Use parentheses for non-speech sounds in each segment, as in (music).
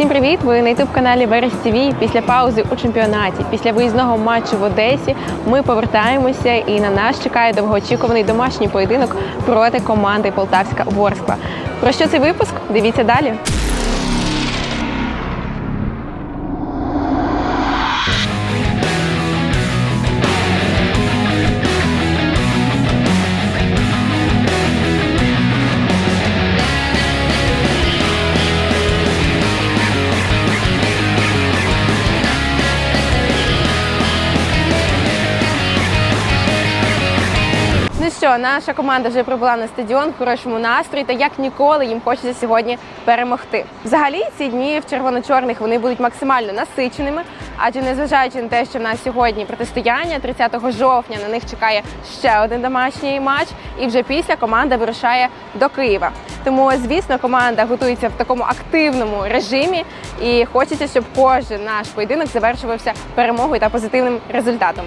Всім привіт! Ви на youtube каналі Верес ТВ. Після паузи у чемпіонаті, після виїзного матчу в Одесі, ми повертаємося і на нас чекає довгоочікуваний домашній поєдинок проти команди Полтавська Ворскла. Про що цей випуск? Дивіться далі. Що, наша команда вже прибула на стадіон в хорошому настрої та як ніколи їм хочеться сьогодні перемогти. Взагалі ці дні в червоно-чорних вони будуть максимально насиченими, адже незважаючи на те, що в нас сьогодні протистояння 30 жовтня на них чекає ще один домашній матч, і вже після команда вирушає до Києва. Тому, звісно, команда готується в такому активному режимі, і хочеться, щоб кожен наш поєдинок завершувався перемогою та позитивним результатом.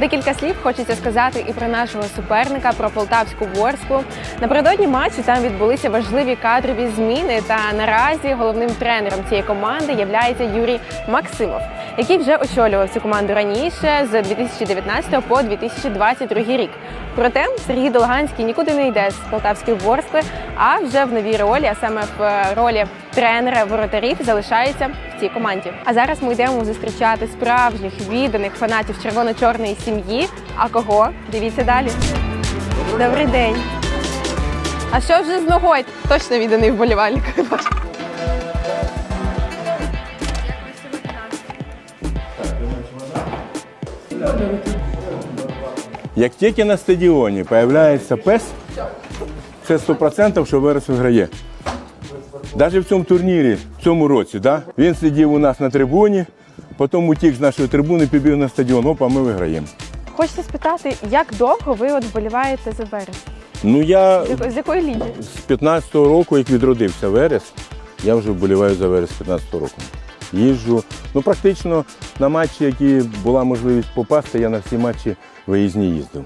Декілька слів хочеться сказати і про нашого суперника, про полтавську ворску. Напередодні матчу там відбулися важливі кадрові зміни. Та наразі головним тренером цієї команди є Юрій Максимов, який вже очолював цю команду раніше з 2019 по 2022 рік. Проте Сергій Долганський нікуди не йде з полтавської ворскли, а вже в новій ролі, а саме в е, ролі тренера воротарів, залишається в цій команді. А зараз ми йдемо зустрічати справжніх відданих фанатів червоно-чорної сім'ї. А кого? Дивіться далі. Добрий день. А що вже з ногою? Точно відданий вболівальник. Як тільки на стадіоні з'являється пес, це 100% що Верес виграє. Навіть в цьому турнірі, в цьому році, да? він сидів у нас на трибуні, потім утік з нашої трибуни, побіг на стадіон, опа, ми виграємо. Хочеться спитати, як довго ви от вболіваєте за Верес? Ну я З якої, з якої лінії? з 15-го року, як відродився Верес, я вже вболіваю за Верес з 15-го року. Їжджу. Ну, практично на матчі, які була можливість попасти, я на всі матчі виїзні їздив.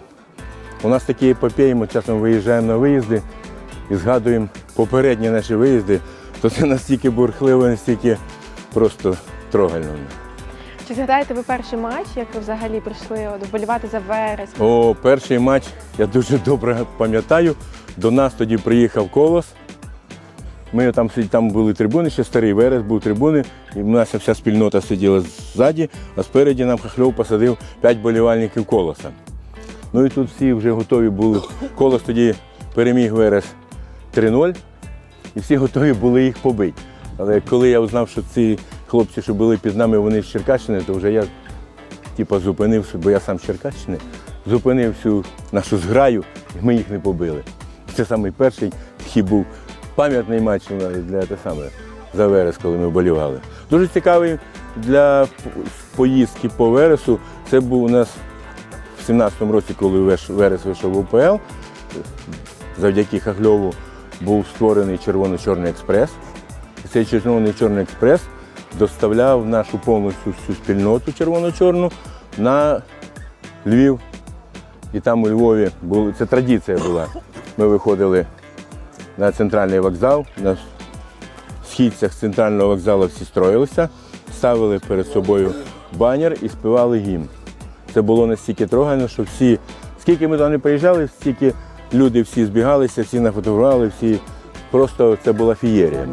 У нас такі епопеї, ми часом виїжджаємо на виїзди і згадуємо попередні наші виїзди, то це настільки бурхливо, настільки просто трогально. Чи згадаєте ви перший матч, як ви взагалі прийшли вболівати за Верес? О, перший матч я дуже добре пам'ятаю. До нас тоді приїхав колос. Ми там там були трибуни, ще старий верес був трибуни, і в нас вся спільнота сиділа ззаді, а спереді нам Хахльов посадив п'ять болівальників колоса. Ну і тут всі вже готові були. Колос тоді переміг Верес 3-0, і всі готові були їх побити. Але коли я узнав, що ці хлопці, що були під нами, вони з Черкащини, то вже я типу, зупинився, бо я сам з Черкащини, зупинив всю нашу зграю, і ми їх не побили. Це самий перший такий був пам'ятний матч для те саме за Верес, коли ми вболівали. Дуже цікавий для поїздки по Вересу. Це був у нас в 17-му році, коли Верес вийшов в УПЛ. Завдяки Хагльову був створений червоно-чорний експрес. Цей червоний чорний експрес доставляв нашу повністю всю спільноту червоно-чорну на Львів. І там у Львові були, це традиція була. Ми виходили на центральний вокзал, на східцях центрального вокзалу всі строїлися, ставили перед собою банер і співали гімн. Це було настільки трогально, що всі, скільки ми туди не приїжджали, стільки люди всі збігалися, всі нафотографували, всі просто це була фієрія.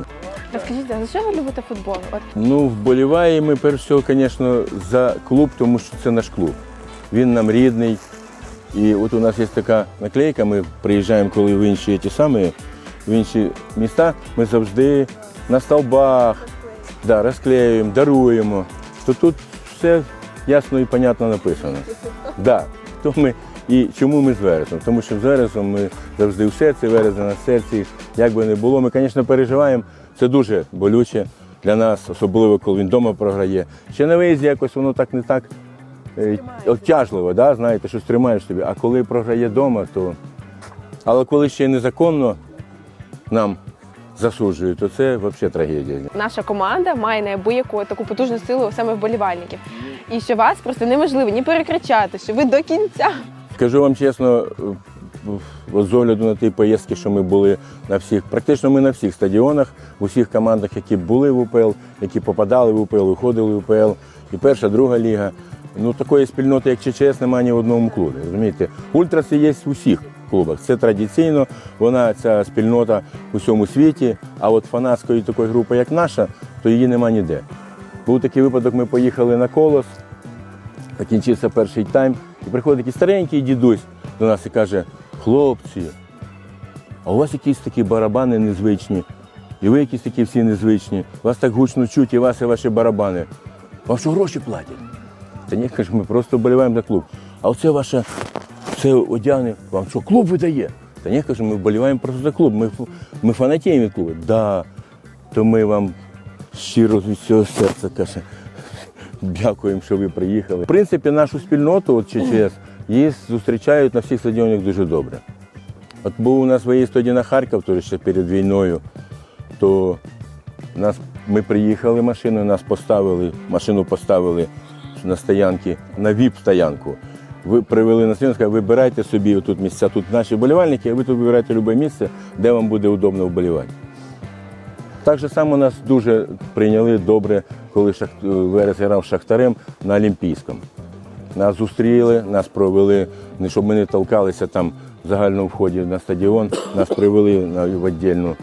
Розкажіть, а за що ви любите футбол? От Ну, вболіваємо ми перш всього, звісно, за клуб, тому що це наш клуб. Він нам рідний. І от у нас є така наклейка, ми приїжджаємо, коли в інші ті самі, в інші міста, ми завжди на стовбах да, розклеюємо, даруємо. То тут все ясно і понятно написано. Да. То ми, і чому ми з Вересом? Тому що з Вересом ми завжди в серці, Верес на серці. Як би не було, ми, звісно, переживаємо. Це дуже болюче для нас, особливо коли він вдома програє. Ще на виїзді якось воно так не так е, обтяжливо, да? знаєте, щось тримаєш собі. А коли програє вдома, то. Але коли ще незаконно нам засуджують, то це взагалі трагедія. наша команда має неабияку таку потужну силу саме вболівальників. І що вас просто неможливо ні перекричати, що ви до кінця. Скажу вам чесно, з огляду на ті поїздки, що ми були на всіх, практично ми на всіх стадіонах, в усіх командах, які були в УПЛ, які попадали в УПЛ, виходили в УПЛ, і перша, друга ліга. Ну такої спільноти, як ЧЧС, немає ні в одному клубі. Розумієте, ультраси є в усіх клубах. Це традиційно, вона ця спільнота у всьому світі. А от фанатської такої групи, як наша, то її нема ніде. Був такий випадок, ми поїхали на колос, закінчився перший тайм, і приходить такий старенький дідусь до нас і каже: хлопці, а у вас якісь такі барабани незвичні, і ви якісь такі всі незвичні, вас так гучно чуть, і вас, і ваші барабани. Вам що гроші платять? Та ні, каже, ми просто вболіваємо за клуб. А оце ваше це одягне, вам що, клуб видає? Та ні, каже, ми вболіваємо просто за клуб. Ми, ми фанатіємо від клубу. Да, то ми вам щиро від всього серця каже. Дякуємо, що ви приїхали. В принципі, нашу спільноту, от ЧЧС, її зустрічають на всіх стадіонах дуже добре. От був у нас виїзд тоді на Харків, теж ще перед війною, то нас, ми приїхали машиною, нас поставили, машину поставили на стоянки, на ВІП-стоянку. Ви привели на стоянку, сказали, вибирайте собі тут місця, тут наші вболівальники, а ви тут вибирайте будь-яке місце, де вам буде удобно вболівати. Так же само нас дуже прийняли добре, коли Шах... Верес грав Шахтарем на Олімпійському. Нас зустріли, нас провели, щоб ми не толкалися там в загальному вході на стадіон, нас привели на, в віддільну,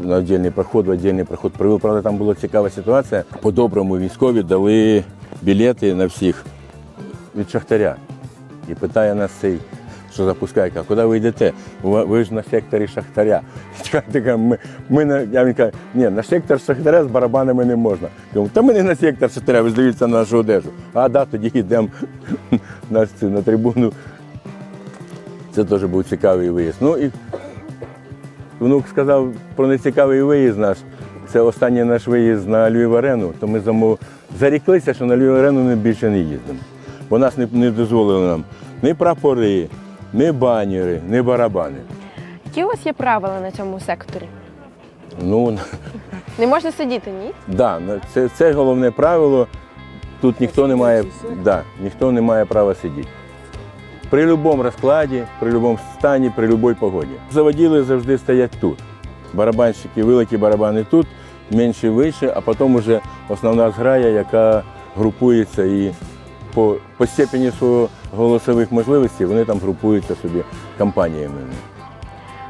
на віддільний проход, в віддільний проход привели. Правда, там була цікава ситуація. По-доброму військові дали білети на всіх від Шахтаря. І питає нас цей, що запускає, каже, куди ви йдете? Ви ж на секторі Шахтаря. (laughs) Ми, ми на, я він каже, ні, на сектор Шахтаря з барабанами не можна. Кажу, та ми не на сектор Шахтаря, ви ж дивіться на нашу одежу. А да, тоді йдемо (laughs) на, на трибуну. Це теж був цікавий виїзд. Ну і внук сказав про нецікавий виїзд наш. Це останній наш виїзд на Львів арену, то ми замов... заріклися, що на Львів арену ми більше не їздимо. Бо нас не, не дозволили нам ні прапори, ні банери, ні барабани. Які у вас є правила на цьому секторі? Ну, (laughs) Не можна сидіти, ні? да, на- це, це головне правило. Тут ніхто не має, да, ніхто не має права сидіти. При будь-якому розкладі, при будь-якому стані, при будь-якій погоді. Заводіли завжди стоять тут. Барабанщики, великі барабани тут, менші вище, а потім вже основна зграя, яка групується і по, по степені свого голосових можливостей вони там групуються собі компаніями.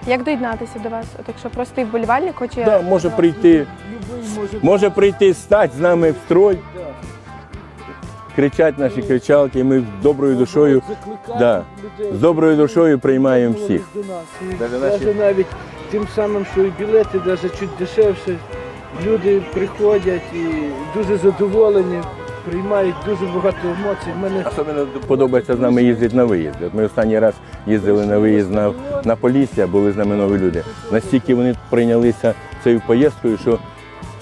Як доєднатися до вас? От якщо простий вболівальник хоче. Да, може прийти, може прийти, стати з нами в строй, кричать наші кричалки, і ми з доброю душою, да, з доброю душою приймаємо всіх. Навіть, навіть тим самим, що і білети, навіть чуть дешевше. Люди приходять і дуже задоволені, приймають дуже багато емоцій. Мене Особливо подобається з нами їздити на виїзди. От ми останній раз їздили на виїзд на, на Полісся, були з нами нові люди. Настільки вони прийнялися цією поїздкою, що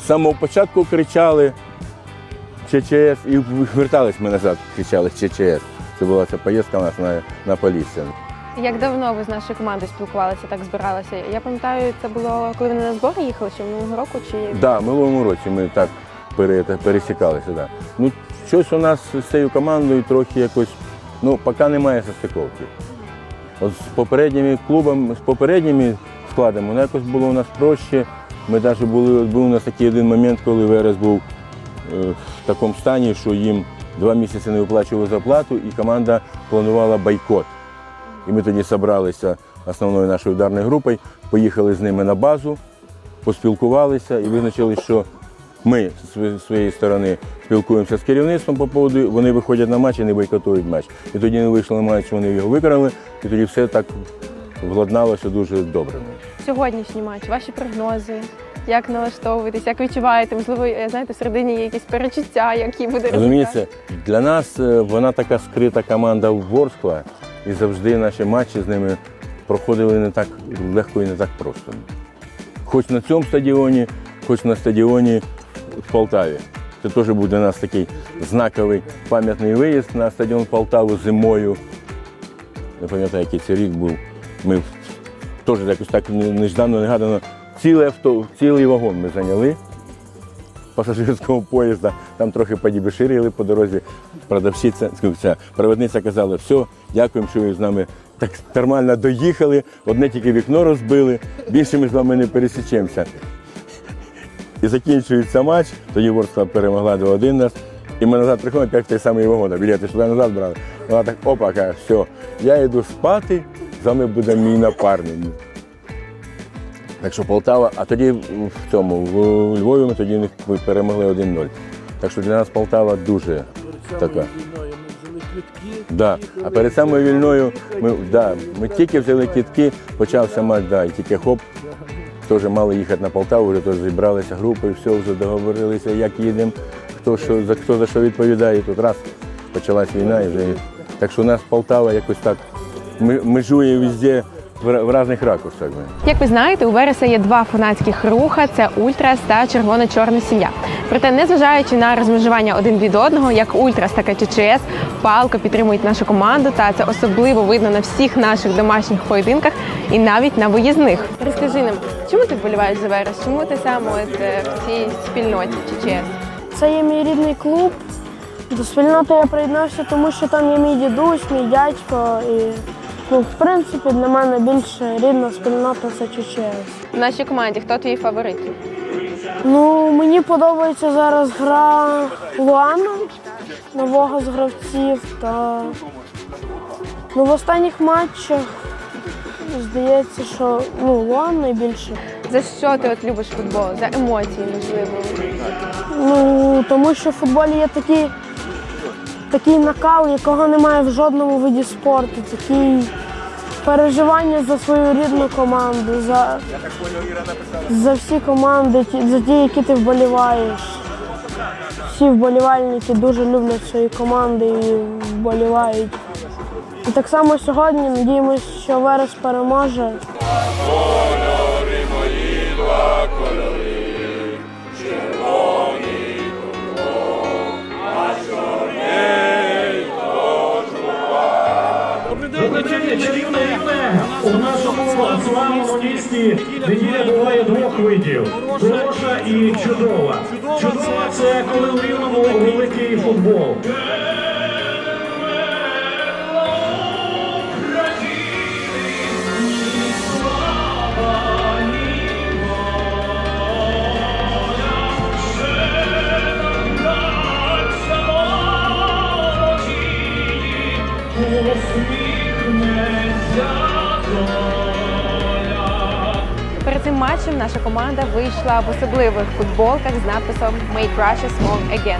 з самого початку кричали ЧЧС і вертались ми назад, кричали ЧЧС. Це була ця поїздка у нас на, на Полісся. Як давно ви з нашою командою спілкувалися, так збиралися? Я пам'ятаю, це було коли вони на збори їхали, чи минулого року, чи Да, минулому році ми так пересікалися. Да. Ну, щось у нас з цією командою трохи якось, ну, поки немає состиковки. От з попередніми клубами, з попередніми складами, воно якось було у нас проще. Ми навіть були, був у нас такий один момент, коли Верес був е, в такому стані, що їм два місяці не виплачували зарплату, і команда планувала бойкот. І ми тоді зібралися основною нашою ударною групою, поїхали з ними на базу, поспілкувалися і визначили, що ми з своєї сторони спілкуємося з керівництвом по поводу, вони виходять на матч і не бойкотують матч. І тоді не вийшли на матч, вони його виграли, і тоді все так владналося дуже добре. сьогоднішній матч, ваші прогнози, як налаштовуєтесь, як відчуваєте? Можливо, я знаєте, всередині є якісь перечуття, які буде? Розумієте, для нас е, вона така скрита команда Ворскла, і завжди наші матчі з ними проходили не так легко і не так просто. Хоч на цьому стадіоні, хоч на стадіоні в Полтаві. Це теж буде для нас такий знаковий пам'ятний виїзд на стадіон Полтаву зимою. Не пам'ятаю, який це рік був. Ми теж якось так неждано, негадано. Цілий авто, цілий вагон ми зайняли пасажирського поїзда. Там трохи подібеширили по дорозі. Продавщиця, ця проводниця казала, все, дякуємо, що ви з нами так нормально доїхали, одне тільки вікно розбили, більше ми з вами не пересічемося. І закінчується матч, тоді Ворскла перемогла 2-1 нас. І ми назад приходимо, в той самий вагон, білети сюди назад брали. Вона так, опа, каже, все, я йду спати, з вами буде мій напарник. Так що Полтава, а тоді в цьому, в Львові ми тоді перемогли 1-0. Так що для нас Полтава дуже така. Да. А перед самою вільною ми, да, ми тільки взяли кітки, почався матч, да, і тільки хоп, теж мали їхати на Полтаву, вже теж зібралися групи, все, вже договорилися, як їдемо, хто, що, за, хто за що відповідає. Тут раз почалась війна і вже. Так що у нас Полтава якось так межує везде в, різних ракурсах. Як ви знаєте, у Вереса є два фанатських руха: це Ультрас та червона-чорна сім'я. Проте, незважаючи на розмежування один від одного, як Ультрас, так і ЧЧС, палко підтримують нашу команду, та це особливо видно на всіх наших домашніх поєдинках і навіть на виїзних. Розкажи нам, чому ти вболіваєш за Верес? Чому ти саме е, в цій спільноті ЧЧС? Це є мій рідний клуб. До спільноти я приєднався, тому що там є мій дідусь, мій дядько. І, ну, в принципі, для мене більше рідна спільнота це ЧЧС. В нашій команді хто твій фаворит? Ну, мені подобається зараз гра Луана, нового з гравців. Та ну, в останніх матчах здається, що ну, Луан найбільше. За що ти от любиш футбол? За емоції, можливо. Ну, тому що в футболі є такий, такий накал, якого немає в жодному виді спорту. Такий переживання за свою рідну команду, за, за всі команди, за ті, які ти вболіваєш. Всі вболівальники дуже люблять свої команди і вболівають. І так само сьогодні надіємося, що Верес переможе. Місті неділя буває двох видів: хороша і чудова. Чудова це коли у рівному великий футбол. Матчем наша команда вийшла в особливих футболках з написом Make Russia Small Again.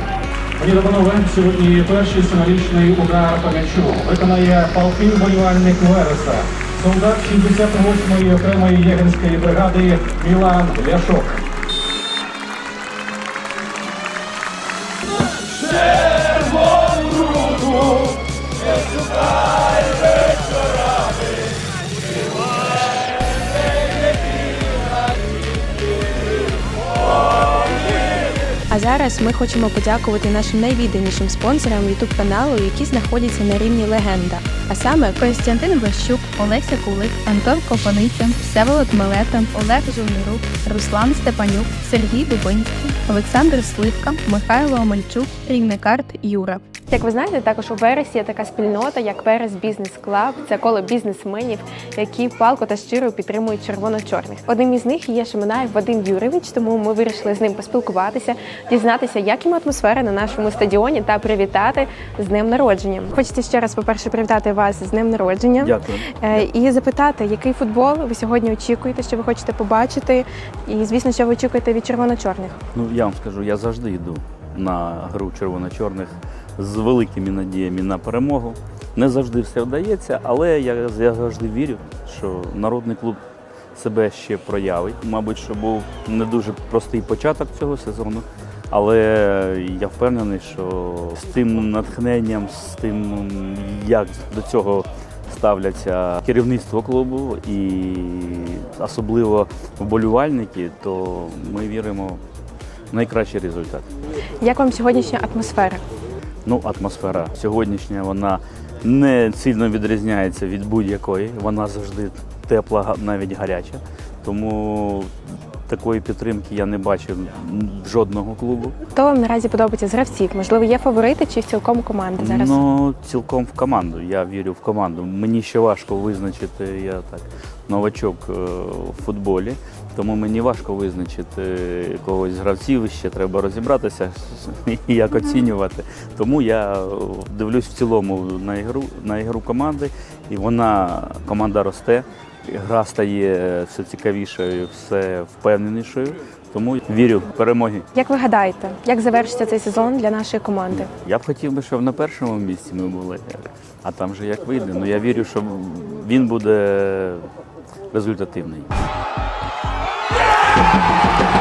Мені панове, сьогодні перший символічний удар по м'ячу виконає палкий вболівальник Вереса, солдат 68-ї окремої єгерської бригади Мілан Ляшок. А зараз ми хочемо подякувати нашим найвідданішим спонсорам youtube каналу, які знаходяться на рівні легенда. А саме Костянтин Ващук, Олеся Кулик, Антон Копаниця, Всеволод Мелета, Олег Жовнирук, Руслан Степанюк, Сергій Дубинський, Олександр Сливка, Михайло Омельчук, Рівникарт Юра. Як ви знаєте, також у Вересі є така спільнота, як Верес Бізнес Клаб. Це коло бізнесменів, які палко та щиро підтримують червоно-чорних. Одним із них є Шиминаєв Вадим Юрійович, тому ми вирішили з ним поспілкуватися, дізнатися, як йому атмосфера на нашому стадіоні та привітати з днем народження. Хочеться ще раз, по-перше, привітати вас з днем народження. Дякую. Е, І запитати, який футбол ви сьогодні очікуєте, що ви хочете побачити, і звісно, що ви очікуєте від червоно-чорних. Ну я вам скажу, я завжди йду на гру червоно-чорних з великими надіями на перемогу. Не завжди все вдається, але я, я завжди вірю, що народний клуб себе ще проявить. Мабуть, що був не дуже простий початок цього сезону. Але я впевнений, що з тим натхненням, з тим, як до цього ставляться керівництво клубу і особливо вболівальники, то ми віримо в найкращий результат. Як вам сьогоднішня атмосфера? Ну, атмосфера сьогоднішня вона не сильно відрізняється від будь-якої. Вона завжди тепла, навіть гаряча. Тому такої підтримки я не бачив в жодного клубу. Хто вам наразі подобається з гравців? Можливо, є фаворити чи цілком команди зараз? Ну, цілком в команду. Я вірю в команду. Мені ще важко визначити, я так новачок е, в футболі, тому мені важко визначити когось з гравців. Ще треба розібратися, (laughs) як оцінювати. Тому я е, дивлюсь в цілому на ігру, на ігру команди, і вона команда росте. Гра стає все цікавішою, все впевненішою. Тому вірю в перемоги. Як ви гадаєте, як завершиться цей сезон для нашої команди? Я б хотів би, щоб на першому місці ми були, а там же як вийде. Ну я вірю, що він буде результативний. Thank you.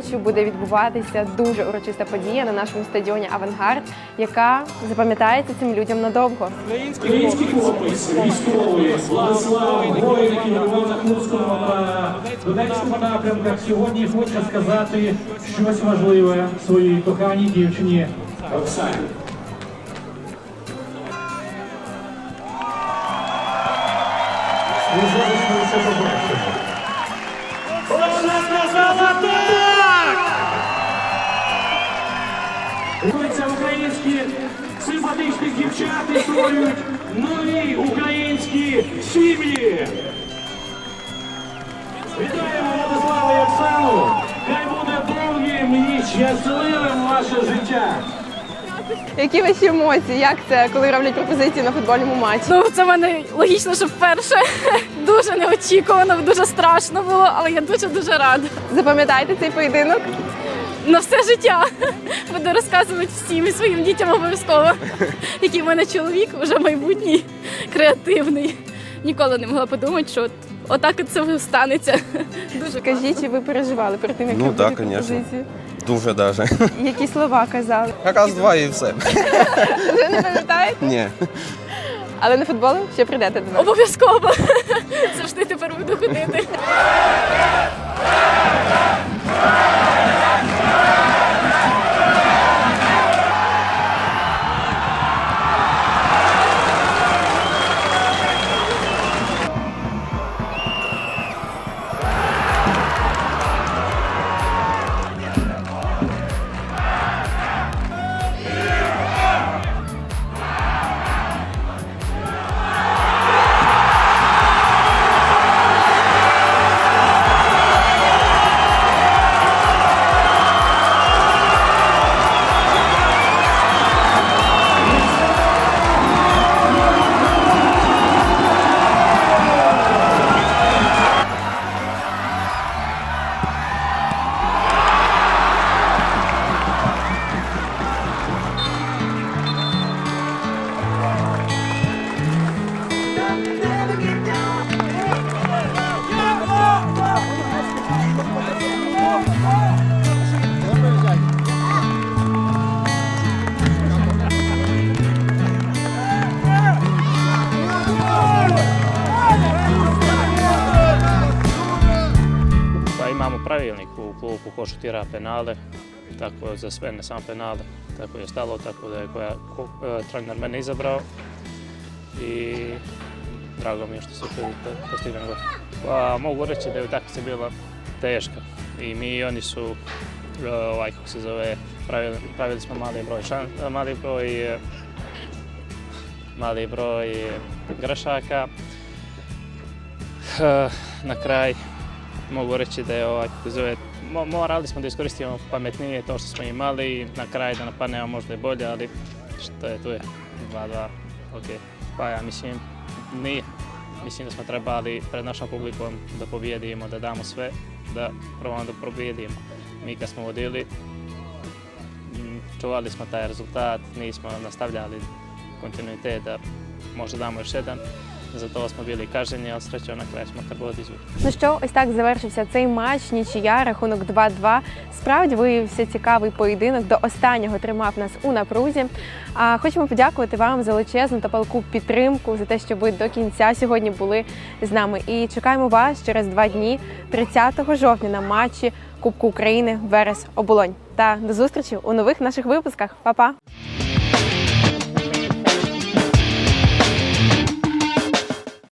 Матчу буде відбуватися дуже урочиста подія на нашому стадіоні Авангард, яка запам'ятається цим людям надовго. Український хлопець, військовий, Владислав Воїн, який воював на Донецькому напрямках, сьогодні хоче сказати щось важливе своїй коханій дівчині Оксані. Ви зараз ми все побачимо. Оксана сказала українські симпатичні дівчата створюють нові українські сім'ї. Вітаємо Владислава і Оксану! Хай буде довгим і щасливим ваше життя! Які ваші емоції? Як це, коли роблять пропозиції на футбольному матчі? Ну, це в мене логічно, що вперше (laughs) дуже неочікувано, дуже страшно було, але я дуже дуже рада. Запам'ятайте цей поєдинок. На все життя (laughs) буду розказувати всім і своїм дітям обов'язково, який в мене чоловік, вже майбутній, креативний. Ніколи не могла подумати, що от, отак от це станеться. (laughs) Дуже Кажіть, чи ви переживали перед тим, як Ну, так, конечно. пропозицію? Дуже даже. (laughs) Які слова казали? Раз, два і все. Вже не пам'ятаєте? Ні. Але на футбол ще прийдете до нас. обов'язково. Завжди тепер буду ходити. Šutira penale, tako za sve, ne samo penale. Tako je stalo, tako da je koja, ko, e, trener mene izabrao i drago mi je što se postignem gol. Pa mogu reći da je utakmica bila teška i mi i oni su e, ovaj kako se zove pravili, pravili smo mali broj šan, mali broj e, mali broj grešaka. E, Na kraj mogu reći da je ovaj, kako zove, mo- morali smo da iskoristimo pametnije to što smo imali na kraj da napadnemo možda i bolje, ali što je tu je 2-2, ok. Pa ja mislim, nije. Mislim da smo trebali pred našom publikom da pobijedimo, da damo sve, da probamo da pobijedimo. Mi kad smo vodili, čuvali smo taj rezultat, nismo nastavljali kontinuitet da možda damo još jedan kažnjeni, ali srećom na kraju smo trebali. Ну що, ось так завершився цей матч. Нічия, рахунок 2-2. Справді виявився цікавий поєдинок. До останнього тримав нас у напрузі. А хочемо подякувати вам за величезну та палку підтримку, за те, що ви до кінця сьогодні були з нами. І чекаємо вас через два дні, 30 жовтня, на матчі Кубку України Верес Оболонь. Та до зустрічі у нових наших випусках. Па-па!